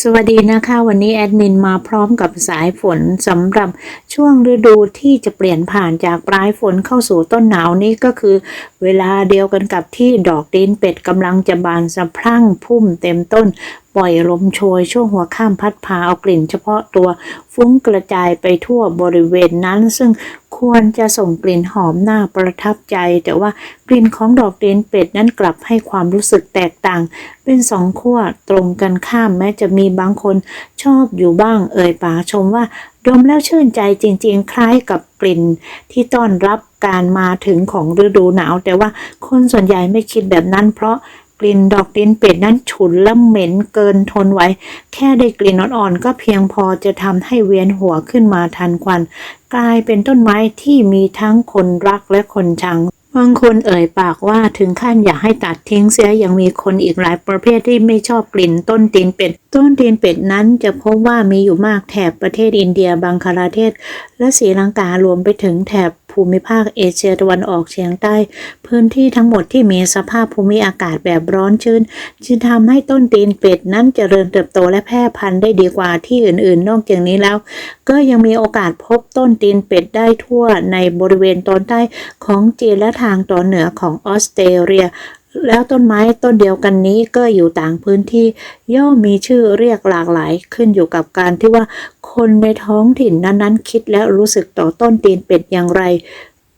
สวัสดีนะคะวันนี้แอดมินมาพร้อมกับสายฝนสำหรับช่วงฤดูที่จะเปลี่ยนผ่านจากปลายฝนเข้าสู่ต้นหนาวนี้ก็คือ เวลาเดียวกันกับที่ดอกตีนเป็ดกำลังจะบานสะพรั่งพุ่มเต็มต้น ปล่อยลมโชยช่วงหัวข้ามพัดพาเอากลิ่นเฉพาะตัวฟุ้งกระจายไปทั่วบริเวณนั้น ซึ่งควรจะส่งกลิ่นหอมน่าประทับใจ แต่ว่ากลิ่นของดอกตีนเป็ดนั้นกลับให้ความรู้สึกแตกต่าง เป็นสองขั้วตรงกันข้ามแม้จะมีบางคนชอบอยู่บ้างเอ่ยปากชมว่าดมแล้วชื่นใจจริงๆ คล้ายกับกลิ่นที่ต้อนรับการมาถึงของฤดูหนาว แต่ว่าคนส่วนใหญ่ไม่คิดแบบนั้นเพราะ ลิ่นดอกดินเป็ดนั้นฉุนและเหม็นเกินทนไว้ แค่ได้กลิ่นอ่อนๆก็เพียงพอจะทำให้เวียนหัวขึ้นมาทันควัน กลายเป็นต้นไม้ที่มีทั้งคนรักและคนชังบางคนเอ่ยปากว่าถึงขั้นอยากให้ตัดทิ้งเสียยังมีคนอีกหลายประเภทที่ไม่ชอบกลิ่นต้นตีนเป็ด ต้นตีนเป็ดนั้นจะพบว่ามีอยู่มากแถบประเทศอินเดียบังคลาเทศ และศรีลังการวมไปถึงแถบ ภูมิภาคเอเชียตะวันออกเฉียงใต้ พื้นที่ทั้งหมดที่มีสภาพภูมิอากาศแบบร้อนชื้น จึงทำให้ต้นตีนเป็ดนั้นเจริญเติบโตและแพร่พันธุ์ได้ดีกว่าที่อื่นๆ นอกจากนี้แล้ว ก็ยังมีโอกาสพบต้นตีนเป็ดได้ทั่วในบริเวณตอนใต้ของจีนและทางตอนเหนือของออสเตรเลีย แล้วต้นไม้ต้นเดียวกันนี้ก็อยู่ต่างพื้นที่ย่อมมีชื่อเรียกหลากหลายขึ้นอยู่กับการที่ว่าคนในท้องถิ่นนั้นๆ คิดและรู้สึกต่อต้นตีนเป็ดอย่างไร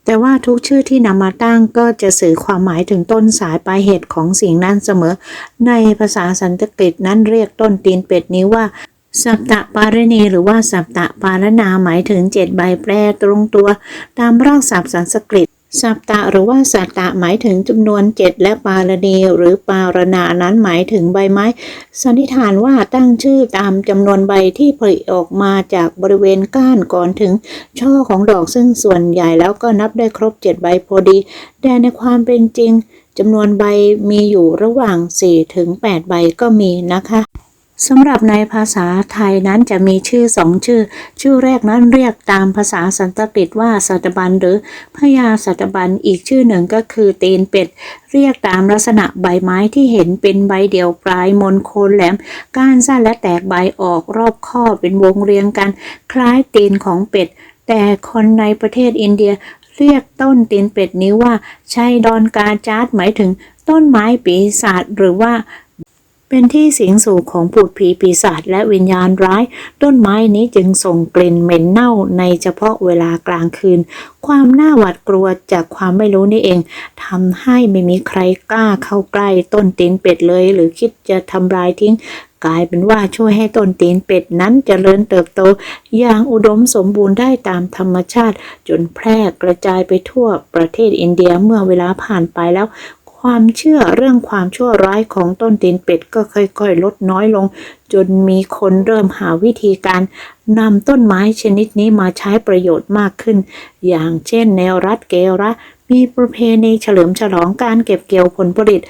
แต่ว่าทุกชื่อที่นำมาตั้งก็จะสื่อความหมายถึงต้นสายปลายเหตุของสิ่งนั้นเสมอ ในภาษาสันสกฤตนั้นเรียกต้นตีนเป็ดนี้ว่าสัปตะปารณีหรือว่าสัปตะปารณาหมายถึงเจ็ดใบแปรตรงตัว ตามรากศัพท์สันสกฤต สัปตะหรือว่าสัตตะหมายถึงจำนวนเจ็ดและปารณีหรือปารณานั้นหมายถึงใบไม้ สันนิษฐานว่าตั้งชื่อตามจำนวนใบที่ผลิออกมาจากบริเวณก้านก่อนถึง ช่อของดอกซึ่งส่วนใหญ่แล้วก็นับได้ครบเจ็ดใบพอดี แต่ในความเป็นจริงจำนวนใบมีอยู่ระหว่าง4ถึง8ใบก็มีนะคะ สำหรับในภาษาไทยนั้นจะมีชื่อสองชื่อ ชื่อแรกนั้นเรียกตามภาษาสันสกฤตว่าสัตบันหรือพญาสัตบันอีกชื่อหนึ่งก็คือตีนเป็ด เรียกตามลักษณะใบไม้ที่เห็นเป็นใบเดียวปลายมนโคนแหลม ก้านสั้นและแตกใบออกรอบข้อเป็นวงเรียงกัน คล้ายตีนของเป็ด แต่คนในประเทศอินเดียเรียกต้นตีนเป็ดนี้ว่าชัยดอนกาจาร์ดหมายถึงต้นไม้ปีศาจหรือว่า เป็นที่สิงสู่ของผูดผีปีศาจและวิญญาณร้าย ต้นไม้นี้จึงส่งกลิ่นเหม็นเน่าในเฉพาะเวลากลางคืน ความน่าหวาดกลัวจากความไม่รู้นี่เองทำให้ไม่มีใครกล้าเข้าใกล้ต้นตีนเป็ดเลย หรือคิดจะทำลายทิ้ง กลายเป็นว่าช่วยให้ต้นตีนเป็ดนั้นเจริญเติบโต อย่างอุดมสมบูรณ์ได้ตามธรรมชาติ จนแพร่กระจายไปทั่วประเทศอินเดียเมื่อเวลาผ่านไปแล้ว ความเชื่อเรื่องความชั่วร้ายของต้นตีนเป็ดก็ค่อยๆ ลดน้อยลง จนมีคนเริ่มหาวิธีการนำต้นไม้ชนิดนี้มาใช้ประโยชน์มากขึ้น อย่างเช่นแนวรัฐเกระมีประเพณีเฉลิมฉลองการเก็บเกี่ยวผลผลิต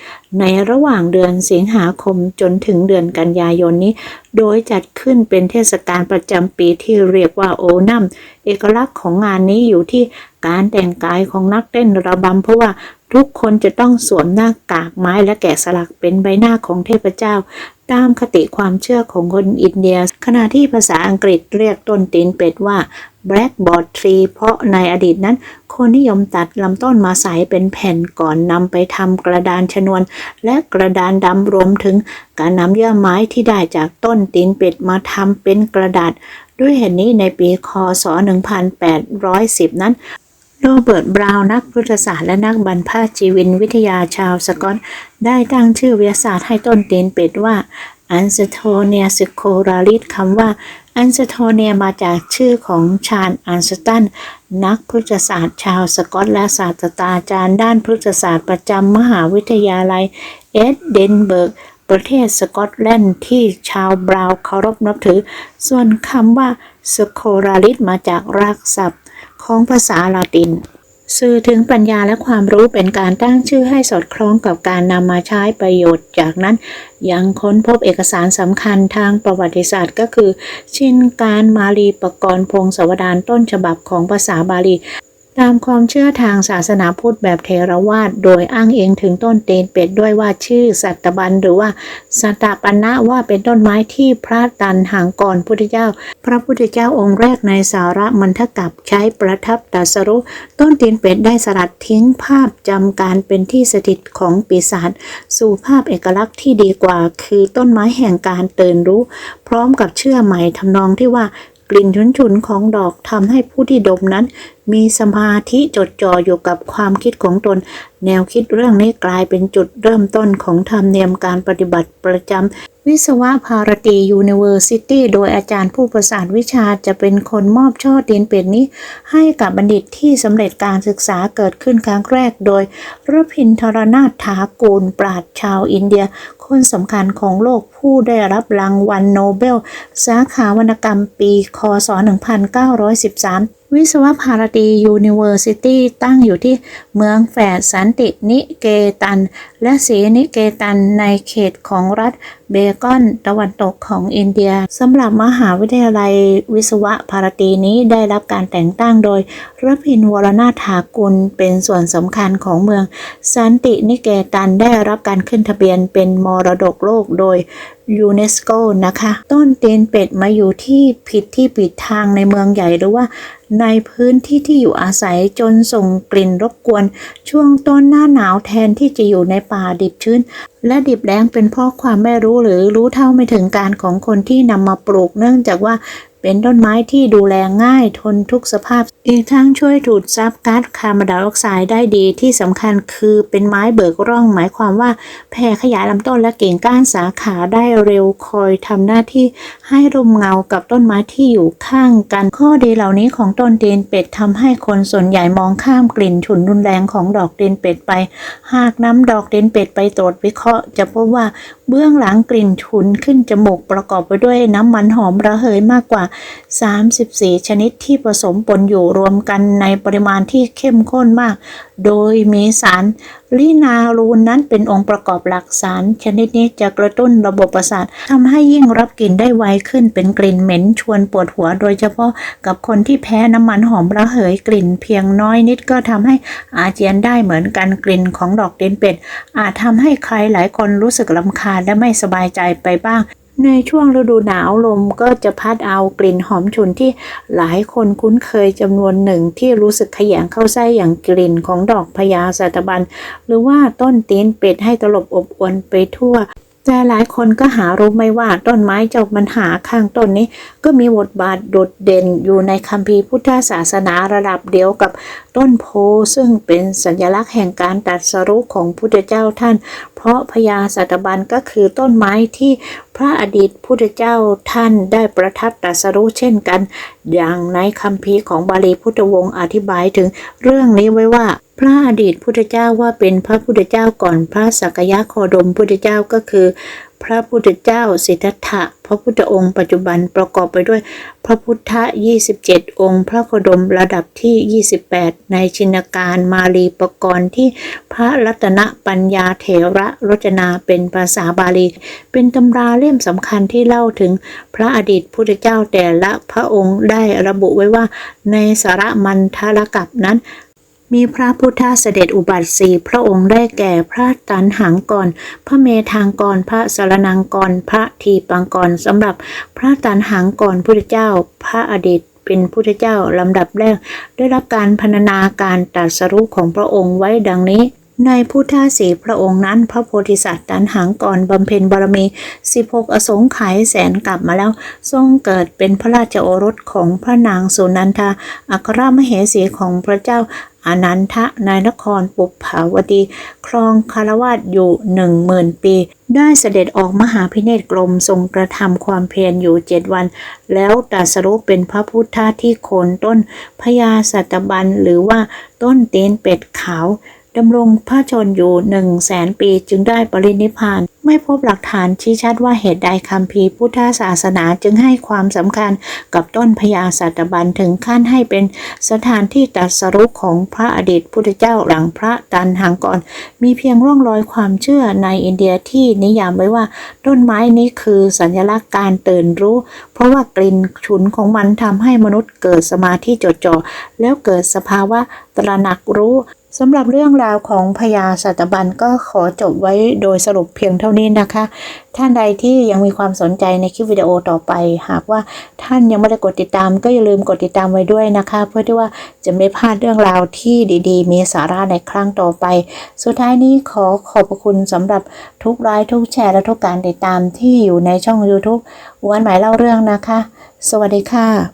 ในระหว่างเดือนสิงหาคมจนถึงเดือนกันยายนนี้ โดยจัดขึ้นเป็นเทศกาลประจำปีที่เรียกว่าโอนัมเอกลักษณ์ของงานนี้อยู่ที่การแต่งกายของนักเต้นระบำเพราะว่า ทุกคนจะต้องสวมหน้ากากไม้และแกะสลักเป็นใบหน้าของเทพเจ้า ตามคติความเชื่อของคนอินเดีย ขณะที่ภาษาอังกฤษเรียกต้นตีนเป็ดว่า blackboard tree เพราะในอดีตนั้น คนนิยมตัดลำต้นมาใส่เป็นแผ่นก่อนนำไปทำกระดานชนวน และกระดานดำรวมถึงการนำเยื่อไม้ที่ได้จากต้นตีนเป็ดมาทำเป็นกระดาษ ด้วยเหตุนี้ในปีคศ 1810 นั้น โรเบิร์ต บราวน์ นักพุทธศาสตร์และนักบรรพชีวินวิทยาชาวสกอต ได้ตั้งชื่อวิทยาศาสตร์ให้ต้นตีนเป็ดว่าอันสโทเนียสโคราลิสคำว่าอันสโทเนียมาจากชื่อของชาญอันสตัน นักพุทธศาสตร์ชาวสกอตและศาสตราจารย์ด้านพุทธศาสตร์ประจำมหาวิทยาลัย เอ็ดเดนเบิร์ก ประเทศสกอตแลนด์ที่ชาวบราวน์เคารพนับถือ ส่วนคำว่าสโคราลิสมาจากรากศัพท์ ของภาษาลาติน สื่อถึงปัญญาและความรู้เป็นการตั้งชื่อให้สอดคล้องกับการนำมาใช้ประโยชน์ จากนั้นยังค้นพบเอกสารสำคัญทางประวัติศาสตร์ก็คือ ชินการมาลีปรกรณ์พงศวดานต้นฉบับของภาษาบาลี ตามความเชื่อทางศาสนาพุทธแบบเทรวาสโดยอ้างเองถึงต้นเตนเป็ดด้วยว่าชื่อสัตบันหรือว่าสัตปันนะว่าเป็นต้นไม้ที่พระตันหางก่อนพุทธเจ้า พระพุทธเจ้าองค์แรกในสาระมันทกับใช้ประทับตรัสรุ ต้นเตียนเป็ดได้สลัดทิ้งภาพจำการเป็นที่สถิตของปีศาจสู่ภาพเอกลักษณ์ที่ดีกว่า คือต้นไม้แห่งการเตื่นรู้ พร้อมกับเชื่อใหม่ทำนองที่ว่า กลิ่นฉุนๆของดอกทำให้ผู้ที่ดมนั้น มีสมาธิจดจ่ออยู่กับความคิดของตน แนวคิดเรื่องนี้กลายเป็นจุดเริ่มต้นของธรรมเนียมการปฏิบัติประจำ วิศวะภารตียูนิเวอร์ซิตี้โดยอาจารย์ผู้ประสานวิชาจะเป็นคนมอบช่อตีนเป็ดนี้ ให้กับบัณฑิตที่สำเร็จการศึกษาเกิดขึ้นครั้งแรกโดยรพินทรนาถถากูลปราชญ์ชาวอินเดีย คนสำคัญของโลกผู้ได้รับรางวัลโนเบล สาขาวรรณกรรมปี คศ 1913วิศวภารตียูนิเวอร์ซิตี้ตั้งอยู่ที่เมืองแฝดสันตินิเกตัน และศรีนิเกตันในเขตของรัฐเบกอนตะวันตกของอินเดียสำหรับมหาวิทยาลัยวิศวภารตีนี้ได้รับการแต่งตั้งโดยรพินวรนาถถากุลเป็นส่วนสำคัญของเมืองสันตินิเกตันได้รับการขึ้นทะเบียนเป็นมรดกโลกโดย ยูเนสโกนะคะ ต้นเตีนเป็ดมาอยู่ที่ผิดที่ปิดทางในเมืองใหญ่หรือว่าในพื้นที่ที่อยู่อาศัยจนส่งกลิ่นรบกวน ช่วงต้นหน้าหนาวแทนที่จะอยู่ในป่าดิบชื้น และดิบแล้งเป็นเพราะความไม่รู้หรือรู้เท่าไม่ถึงการของคนที่นำมาปลูกเนื่องจากว่า เป็นต้นไม้ที่ดูแลง่ายทนทุกสภาพ อีกทั้งช่วยดูดซับก๊าซคาร์บอนไดออกไซด์ได้ดีที่สำคัญคือเป็นไม้เบิกร่อง หมายความว่าแผ่ขยายลำต้นและกิ่งก้านสาขาได้เร็วคอยทำหน้าที่ให้ร่มเงากับต้นไม้ที่อยู่ข้างกัน ข้อดีเหล่านี้ของต้นเดนเป็ดทำให้คนส่วนใหญ่มองข้ามกลิ่นฉุนรุนแรงของดอกเดนเป็ดไป หากนำดอกเดนเป็ดไปตรวจวิเคราะห์ จะพบว่าเบื้องหลังกลิ่นฉุนขึ้นจมูกประกอบไปด้วยน้ำมันหอมระเหยมากกว่า34 ชนิดที่ผสมปนอยู่รวมกันในปริมาณที่เข้มข้นมาก โดยมีสารลินารูนนั้นเป็นองค์ประกอบหลักสาร ชนิดนี้จะกระตุ้นระบบประสาททำให้ยิ่งรับกลิ่นได้ไวขึ้นเป็นกลิ่นเหม็นชวนปวดหัว โดยเฉพาะกับคนที่แพ้น้ำมันหอมระเหยกลิ่นเพียงน้อยนิดก็ทำให้อาเจียนได้เหมือนกันกลิ่นของดอกเดนเป็ดอาจทำให้ใครหลายคนรู้สึกลำคาญและไม่สบายใจไปบ้าง ในช่วงฤดูหนาวลมก็จะพัดเอากลิ่นหอมฉุนที่หลายคนคุ้นเคยจำนวนหนึ่งที่รู้สึกขยงเข้าไส้อย่างกลิ่นของดอกพญาสัตบัน หรือว่าต้นตีนเป็ดให้ตลบอบอวนไปทั่ว แต่หลายคนก็หารู้ไม่ว่าต้นไม้เจ้าปัญหาข้างต้นนี้ ก็มีบทบาทโดดเด่นอยู่ในคัมภีร์พุทธศาสนาระดับเดียวกับต้นโพซึ่งเป็นสัญลักษณ์แห่งการตรัสรู้ของพุทธเจ้าท่าน เพราะพญาสัตบันก็คือต้นไม้ที่พระอดีตพุทธเจ้าท่านได้ประทับตรัสรู้เช่นกัน อย่างในคัมภีร์ของบาลีพุทธวงศ์อธิบายถึงเรื่องนี้ไว้ว่า พระอดีตพุทธเจ้าว่าเป็นพระพุทธเจ้าก่อนพระสักยะโคดมพุทธเจ้าก็คือ พระพุทธเจ้าสิทธัตถะพระพุทธองค์ปัจจุบันประกอบไปด้วย พระพุทธ 27 องค์ พระโคดมระดับที่ 28 ในชินการมาลีปกรณ์ที่พระรัตนปัญญาเถระรจนาเป็นภาษาบาลี เป็นตำราเล่มสำคัญที่เล่าถึงพระอดีตพุทธเจ้าแต่ละพระองค์ได้ระบุไว้ว่า ในสารมันทรกับนั้น มีพระพุทธเสด็จอุบัติสีพระองค์ได้แก่พระตันหังกร พระเมธางกร พระสารนังกร พระทีปังกรสำหรับพระตันหังกรพุทธเจ้า พระอดีตเป็นพุทธเจ้าลำดับแรก ได้รับการพรรณนาการตรัสรู้ของพระองค์ไว้ดังนี้ ในพุทธสีพระองค์นั้น พระโพธิสัตว์ตันหังก่อนบำเพ็ญบารมี 16 อสงไขยแสนกลับมาแล้ว ทรงเกิดเป็นพระราชโอรสของพระนางสุนันทา อัครมเหสีของพระเจ้าอนันทะในนครปุปภาวดี ครองคารวาสอยู่หนึ่งหมื่นปี ได้เสด็จออกมหาพิเนศกรมทรงกระทำความเพียรอยู่เจ็ดวัน แล้วตรัสรู้เป็นพระพุทธที่โคนต้นพญาสัตบันหรือว่าต้นเตนเป็ดขาว ดำรงพระชนอยู่หนึ่งแสนปีจึงได้ปรินิพาน ไม่พบหลักฐานชี้ชัดว่าเหตุใดคัมภีพุทธศาสนาจึงให้ความสำคัญกับต้นพญาสัตบันถึงขั้นให้เป็นสถานที่ตรัสรุปของพระอดีตพุทธเจ้าหลังพระตันหังกรมีเพียงร่องรอยความเชื่อในอินเดียที่นิยามไว้ว่าต้นไม้นี้คือสัญลักษณ์การตื่นรู้ เพราะว่ากลิ่นฉุนของมันทำให้มนุษย์เกิดสมาธิจดจ่อแล้วเกิดสภาวะตระหนักรู้ สำหรับเรื่องราวของพญาสัตบันก็ขอจบไว้โดยสรุปเพียงเท่านี้นะคะ ท่านใดที่ยังมีความสนใจในคลิปวิดีโอต่อไป หากว่าท่านยังไม่ได้กดติดตาม ก็อย่าลืมกดติดตามไว้ด้วยนะคะ เพื่อที่ว่าจะไม่พลาดเรื่องราวที่ดีๆ มีสาระในครั้งต่อไป สุดท้ายนี้ขอขอบคุณสำหรับทุกไลค์ทุกแชร์และทุกการติดตามที่อยู่ในช่อง YouTube วันหมายเล่าเรื่องนะคะ สวัสดีค่ะ